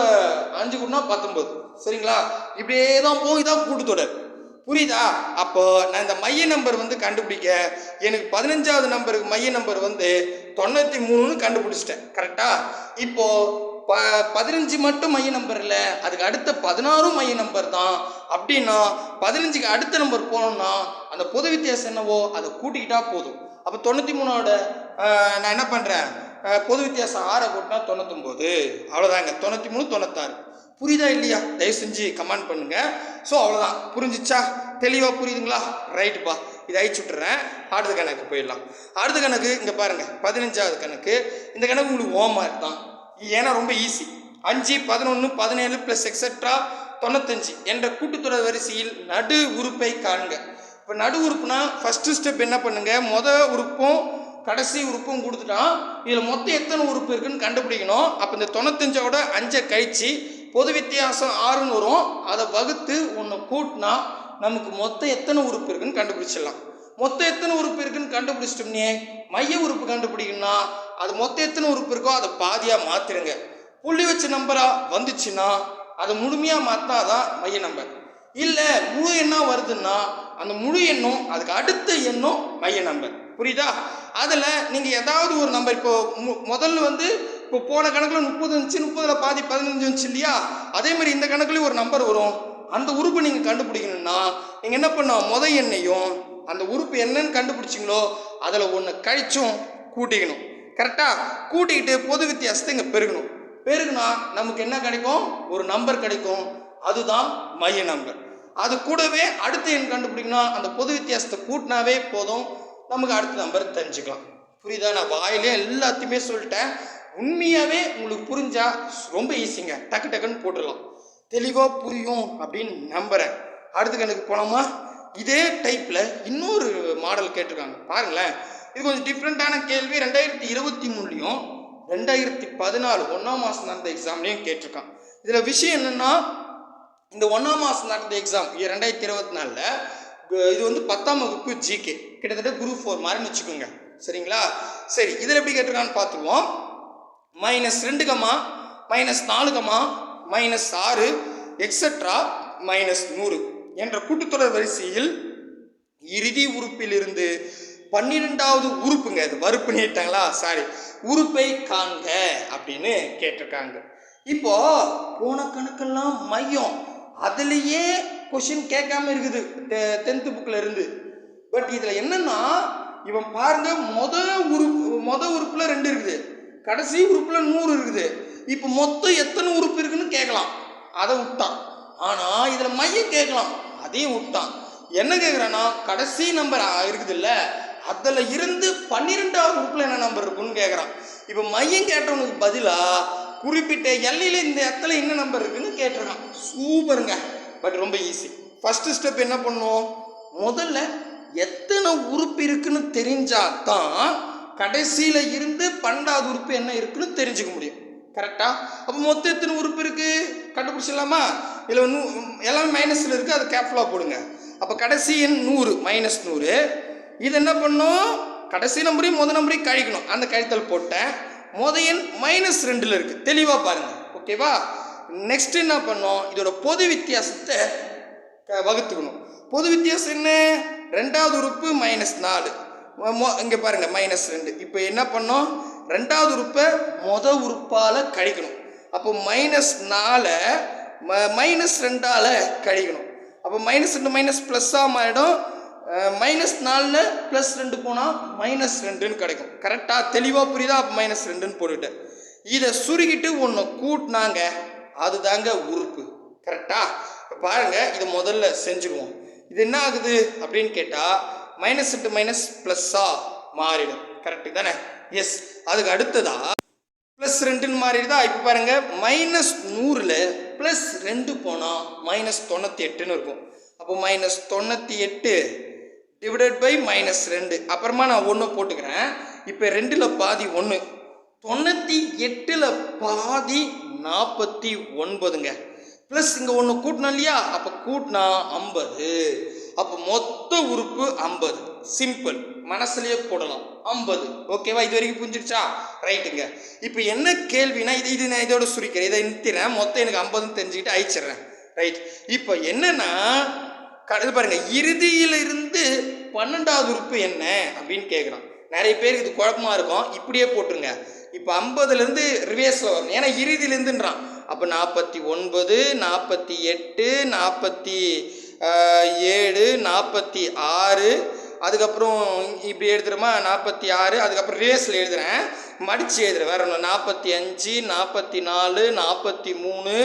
அஞ்சு கூட்டினா பத்தொம்பது. சரிங்களா? இப்படியே தான் போய் தான் கூட்டுத்தொடர். புரியுதா? அப்போ நான் இந்த மைய நம்பர் வந்து கண்டுபிடிக்க எனக்கு பதினஞ்சாவது நம்பருக்கு மைய நம்பர் வந்து தொண்ணூற்றி மூணுன்னு கண்டுபிடிச்சிட்டேன். கரெக்டா இப்போ ப பதினஞ்சு மட்டும் மைய நம்பர் இல்லை அதுக்கு அடுத்த பதினாறும் மைய நம்பர் தான். அப்படின்னா பதினஞ்சுக்கு அடுத்த நம்பர் போனோம்னா அந்த பொது வித்தியாசம் என்னவோ அதை கூட்டிக்கிட்டா போதும். அப்போ தொண்ணூற்றி மூணோட நான் என்ன பண்ணுறேன் பொது வித்தியாசம் ஆறை கூட்டினா தொண்ணூத்தொம்போது. அவ்வளோதாங்க தொண்ணூற்றி மூணு தொண்ணூத்தாறு. புரியுதா இல்லையா? தயவு செஞ்சு கமெண்ட் பண்ணுங்கள் ஸோ அவ்வளோதான் புரிஞ்சிச்சா? தெளிவாக புரியுதுங்களா? ரைட்டுப்பா இதை அழிச்சு விட்டுறேன். அடுத்த கணக்கு போயிடலாம். அடுத்த கணக்கு இங்கே பாருங்கள் பதினஞ்சாவது கணக்கு. இந்த கணக்கு உங்களுக்கு ஹோம்ஒர்க் தான். ஏன்னா ரொம்ப ஈஸி அஞ்சு பதினொன்று பதினேழு ப்ளஸ் எக்ஸட்ரா தொண்ணூத்தஞ்சு. என்ற கூட்டுத்தொடர் வரிசையில் நடு உறுப்பை காண்க இப்போ நடு உறுப்புனா ஃபஸ்ட்டு ஸ்டெப் என்ன பண்ணுங்கள் மொதல் உறுப்பும் கடைசி உறுப்பும் கொடுத்துட்டான் இதில் மொத்தம் எத்தனை உறுப்பு இருக்குன்னு கண்டுபிடிக்கணும். அப்போ இந்த தொண்ணூத்தஞ்சோட அஞ்சை கழிச்சு பொது வித்தியாசம் ஆறுன்னு வரும். அதை வகுத்து ஒன்று கூட்டினா நமக்கு மொத்தம் எத்தனை உறுப்பு இருக்குன்னு கண்டுபிடிச்சிடலாம். மொத்தம் எத்தனை உறுப்பு இருக்குன்னு கண்டுபிடிச்சிட்டோம்னே மைய உறுப்பு கண்டுபிடிக்கணும்னா அது மொத்தம் எத்தனை உறுப்பு இருக்கோ அதை பாதியாக மாற்றிடுங்க புள்ளி வச்ச நம்பராக வந்துச்சுன்னா அதை முழுமையாக மாற்றினாதான் மைய நம்பர் இல்லை முழு எண்ணாக வருதுன்னா அந்த முழு எண்ணும் அதுக்கு அடுத்த எண்ணும் மைய நம்பர் புரியுதா? அதில் நீங்கள் ஏதாவது ஒரு நம்பர் இப்போ மு- முதல்ல வந்து இப்போ போன கணக்கில் முப்பது இருந்துச்சு முப்பதில் பாதி பதினஞ்சு இருந்துச்சு இல்லையா? அதே மாதிரி இந்த கணக்குலேயும் ஒரு நம்பர் வரும். அந்த உறுப்பை நீங்கள் கண்டுபிடிக்கணும்னா நீங்கள் என்ன பண்ணணும் முத எண்ணையும் அந்த உறுப்பு என்னன்னு கண்டுபிடிச்சிங்களோ அதில் ஒன்று கழிச்சும் கூட்டிக்கணும். கரெக்டாக கூட்டிக்கிட்டு பொது வித்தியாசத்தை இங்கே பெருகணும். பெருகுனா நமக்கு என்ன கிடைக்கும்? ஒரு நம்பர் கிடைக்கும். அதுதான் மைய நம்பர் அது கூடவே அடுத்த எண் கண்டுபிடிக்கணும் அந்த பொது வித்தியாசத்தை கூட்டினாவே போதும். நமக்கு அடுத்த நம்பர் தெரிஞ்சுக்கலாம். புரியுதா? நான் வாயிலே எல்லாத்தையுமே சொல்லிட்டேன். உண்மையாகவே உங்களுக்கு புரிஞ்சால் ரொம்ப ஈஸிங்க டக்கு டக்குன்னு போட்டுடலாம். தெளிவாக புரியும் அப்படின்னு நம்புகிறேன் அடுத்த கணக்கு போலாமா? இதே டைப்பில் இன்னொரு மாடல் கேட்டிருக்காங்க. பாருங்களேன். இது கொஞ்சம் டிஃப்ரெண்ட்டான கேள்வி. ரெண்டாயிரத்தி இருபத்தி மூணுலேயும் ரெண்டாயிரத்தி பதினாலு ஒன்றாம் மாதம் நடந்த எக்ஸாம்லேயும் கேட்டிருக்கான். இதில் விஷயம் என்னென்னா இந்த ஒன்றாம் மாதம் நடந்த எக்ஸாம் ரெண்டாயிரத்தி இருபத்தி நாலில் இது வந்து பத்தாம் வகுப்பு ஜிகே கிட்டத்தட்ட குரூப் ஃபோர் மாதிரின்னு வச்சுக்கோங்க. சரிங்களா? சரி இதில் எப்படி கேட்டிருக்கான்னு பார்த்துருவோம். மைனஸ் ரெண்டு கமா மைனஸ் நாலு கமா மைனஸ் ஆறு எக்ஸட்ரா மைனஸ் நூறு. என்ற கூட்டுத்தொடர் வரிசையில் இறுதி உறுப்பிலிருந்து பன்னிரெண்டாவது உறுப்புங்க இது வறுப்பு நீட்டாங்களா சாரி உறுப்பை காண்க அப்படின்னு கேட்டிருக்காங்க. இப்போ போன கணக்கெல்லாம் மையம். அதுலேயே கொஷின் கேட்காம இருக்குது டென்த்து புக்கில் இருந்து. பட் இதில் என்னன்னா இவன் பாருங்க மொத உறுப்பு மொத உறுப்பில் ரெண்டு இருக்குது. கடைசி உறுப்பில் நூறு இருக்குது. இப்போ மொத்தம் எத்தனை உறுப்பு இருக்குன்னு கேட்கலாம். அதை விட்டான். ஆனால் இதில் மையம் கேட்கலாம். அதையும் விட்டான். என்ன கேட்குறான்னா கடைசி நம்பர் இருக்குது இல்லை அதில் இருந்து பன்னிரெண்டாவது உறுப்பில் என்ன நம்பர் இருக்குன்னு கேட்குறான் இப்போ மையம் கேட்டவனுக்கு பதிலாக குறிப்பிட்ட எல்லையில் இந்த இடத்துல என்ன நம்பர் இருக்குன்னு கேட்டிருக்கான். சூப்பருங்க. பட் ரொம்ப ஈஸி ஃபஸ்ட்டு ஸ்டெப் என்ன பண்ணும்? முதல்ல எத்தனை உறுப்பு இருக்குன்னு தெரிஞ்சால் தான் கடைசியில் இருந்து பன்னெண்டாவது உறுப்பு என்ன இருக்குன்னு தெரிஞ்சுக்க முடியும். கரெக்டாக அப்போ மொத்தம் எத்தனை உறுப்பு இருக்குது கண்டுபிடிச்சிடலாமா? இதில் நூ எல்லாமே மைனஸில் இருக்குது அது கேப்ஃபுல்லாக போடுங்க. அப்போ கடைசி எண் நூறு மைனஸ் நூறு. இது என்ன பண்ணும்? கடைசி நம்பரையும் முத நம்பரையும் கழிக்கணும். அந்த கழித்தல் போட்டேன். முத எண் மைனஸ் ரெண்டில் இருக்குது தெளிவாக பாருங்கள் ஓகேவா நெக்ஸ்ட் என்ன பண்ணோம்? இதோட பொது வித்தியாசத்தை க- வகுத்துக்கணும். பொது வித்தியாசம் என்ன? ரெண்டாவது உறுப்பு மைனஸ் நாலு. இங்கே பாருங்க மைனஸ் ரெண்டு. இப்போ என்ன பண்ணோம்? ரெண்டாவது உறுப்பை மொத உறுப்பால் கழிக்கணும். அப்போ மைனஸ் நாலை மைனஸ் ரெண்டால் கழிக்கணும். அப்போ மைனஸ் ரெண்டு மைனஸ் ப்ளஸ்ஸாக மாறிடும். மைனஸ் நாலில் ப்ளஸ் ரெண்டு போனால் மைனஸ் ரெண்டுன்னு கிடைக்கும். கரெக்டாக தெளிவாக புரியுதா? அப்போ மைனஸ் ரெண்டுன்னு போட்டுவிட்டேன் இதை சுருகிட்டு ஒன்று கூட்டினாங்க. அதுதாங்க உறுப்பு. கரெக்டாக இப்போ இதை முதல்ல செஞ்சுக்குவோம். இது என்ன ஆகுது? அப்படின்னு கேட்டால் மைனஸ் இன்ட்டு மைனஸ் ப்ளஸ்ஸாக மாறிடும். கரெக்டு தானே? எஸ் அதுக்கு அடுத்ததா ப்ளஸ் ரெண்டுன்னு மாறிடுதா? இப்போ பாருங்க மைனஸ் நூறில் ப்ளஸ் ரெண்டு போனால் மைனஸ் தொண்ணூற்றி எட்டுன்னு இருக்கும். அப்போ மைனஸ் தொண்ணூற்றி எட்டு டிவைடட் பை மைனஸ் ரெண்டு. அப்புறமா நான் ஒன்று போட்டுக்கிறேன். இப்போ ரெண்டில் பாதி ஒன்று தொண்ணூற்றி எட்டில் பாதி நாற்பத்தி ஒன்பதுங்க. ப்ளஸ் இங்கே ஒன்று கூட்டினோம் இல்லையா? அப்போ கூட்டினா ஐம்பது. அப்போ மொத்த உறுப்பு ஐம்பது. சிம்பிள் மனசுலயே போடலாம். ஐம்பது. ஓகேவா இது வரைக்கும் புரிஞ்சிருச்சா ரைட்டுங்க இப்போ என்ன கேள்வினா இது இது நான் இதோட சுரிக்கிறேன். இதை நிறுத்திறேன் மொத்தம் எனக்கு ஐம்பதுன்னு தெரிஞ்சுக்கிட்டு அழிச்சிடுறேன். ரைட் இப்போ என்னன்னா கடல் பாருங்க இறுதியில இருந்து பன்னெண்டாவது உறுப்பு என்ன அப்படின்னு கேட்குறான் நிறைய பேருக்கு இது குழப்பமா இருக்கும். இப்படியே போட்டுருங்க. இப்போ ஐம்பதுலேருந்து ரிவேஸில் வரணும். ஏன்னா இறுதியிலேருந்துன்றான். அப்போ நாற்பத்தி ஒன்பது நாற்பத்தி எட்டு நாற்பத்தி ஏழு நாற்பத்தி ஆறு அதுக்கப்புறம் இப்படி எழுதுறோமா? நாற்பத்தி ஆறு அதுக்கப்புறம் ரேஸில் எழுதுறேன். மடித்து எழுதுறேன். வேற ஒன்று நாற்பத்தி அஞ்சு நாற்பத்தி நாலு நாற்பத்தி மூணு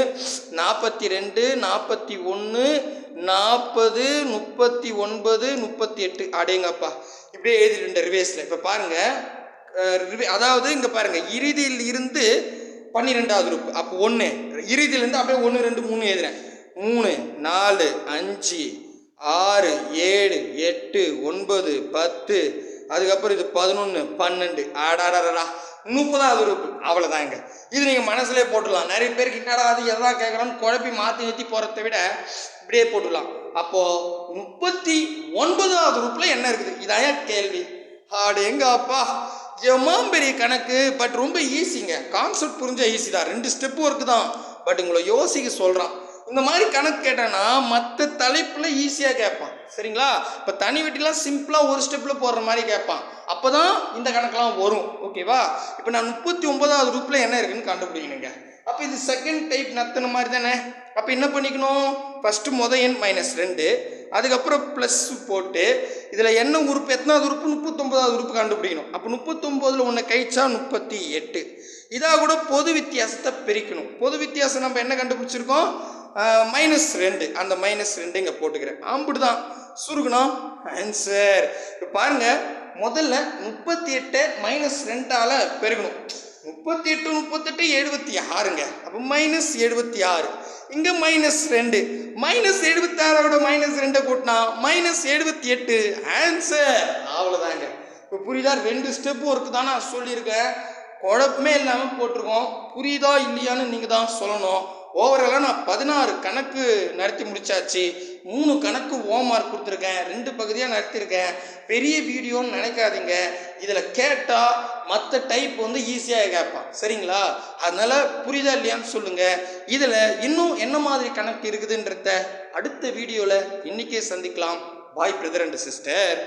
நாற்பத்தி ரெண்டு நாற்பத்தி ஒன்று நாற்பது முப்பத்தி ஒன்பது முப்பத்தி எட்டு. அடேங்கப்பா. இப்படியே எழுதிட்டு ரிவேஸில் இப்போ பாருங்கள் அதாவது இங்கே பாருங்கள் இறுதியில் இருந்து பன்னிரெண்டாவது ரூப் அப்போ ஒன்று இறுதியிலேருந்து அப்படியே ஒன்று ரெண்டு மூணு எழுதுறேன். மூணு நாலு அஞ்சு ஆறு ஏழு எட்டு ஒன்பது பத்து அதுக்கப்புறம் இது பதினொன்று பன்னெண்டு. ஆடாடாடா முப்பதாவது உறுப்பு அவ்வளோதாங்க இது நீங்கள் மனசுலேயே போட்டுடலாம். நிறைய பேருக்கு என்னடா அது எதாவது கேட்குறோன்னு குழப்பி மாற்றி ஏற்றி போகிறத விட இப்படியே போட்டுடலாம். அப்போது முப்பத்தி ஒன்பதாவது உறுப்பில் என்ன இருக்குது? இதான் ஏன் கேள்வி. ஆடு எங்க அப்பா. எம்மா பெரிய கணக்கு பட் ரொம்ப ஈஸிங்க கான்செப்ட் புரிஞ்சால் ஈஸி தான். ரெண்டு ஸ்டெப் ஒர்க்கு தான். பட் உங்களை யோசிக்க சொல்கிறான் இந்த மாதிரி கணக்கு கேட்டேன்னா மற்ற தலைப்பில் ஈஸியாக கேட்பான். சரிங்களா? இப்போ தனி வெட்டிலாம் சிம்பிளாக ஒரு ஸ்டெப்பில் போடுற மாதிரி கேட்பான். அப்போ தான் இந்த கணக்கெலாம் வரும். ஓகேவா இப்போ நான் முப்பத்தி ஒன்பதாவது ரூப்பில் என்ன இருக்குன்னு கண்டுபிடிக்கணுங்க. அப்போ இது செகண்ட் டைப் நத்தின மாதிரி தானே? அப்போ என்ன பண்ணிக்கணும்? ஃபஸ்ட்டு முத எண் மைனஸ் ரெண்டு. அதுக்கப்புறம் ப்ளஸ் போட்டு இதில் என்ன உறுப்பு எத்தனாவது உறுப்பு? முப்பத்தொம்போதாவது உறுப்பு கண்டுபிடிக்கணும். அப்போ முப்பத்தொம்போதில் ஒன்று கழிச்சா முப்பத்தி எட்டு. இதாக கூட பொது வித்தியாசத்தை பிரிக்கணும். பொது வித்தியாசம் நம்ம என்ன கண்டுபிடிச்சிருக்கோம்? மைனஸ் ரெண்டு. அந்த மைனஸ் ரெண்டு இங்கே போட்டுக்கிறேன். ஆம்பிடு தான் சுருக்கணும் ஆன்சர் இப்போ பாருங்க முதல்ல முப்பத்தி எட்டை மைனஸ் ரெண்டால் பெருகணும். முப்பத்தி எட்டு முப்பத்தெட்டு எழுபத்தி ஆறுங்க. அப்போ மைனஸ் எழுபத்தி ஆறு. இங்கே மைனஸ் ரெண்டு. மைனஸ் எழுபத்தி ஆறோட மைனஸ் ரெண்டை கூட்டினா மைனஸ் எழுபத்தி எட்டு. ஆன்சர் அவ்வளோதாங்க இப்போ புரியுதா? ரெண்டு ஸ்டெப் ஒர்க்கு தான்? நான் சொல்லியிருக்கேன். குழப்பமே இல்லாமல் போட்டிருக்கோம். புரியுதா? இல்லையான்னு நீங்கள் தான் சொல்லணும். ஓவராலாக நான் பதினாறு கணக்கு நடத்தி முடிச்சாச்சு. மூணு கணக்கு ஓம் மார்க் கொடுத்துருக்கேன். ரெண்டு பகுதியாக நடத்தியிருக்கேன் பெரிய வீடியோன்னு நினைக்காதீங்க. இதில் கேட்டால் மற்ற டைப் வந்து ஈஸியாக கேட்பான். சரிங்களா? அதனால் புரியுதா இல்லையான்னு சொல்லுங்கள் இதில் இன்னும் என்ன மாதிரி கணக்கு இருக்குதுன்றத அடுத்த வீடியோவில் இன்றைக்கே சந்திக்கலாம். பாய் பிரதர் அண்ட் சிஸ்டர்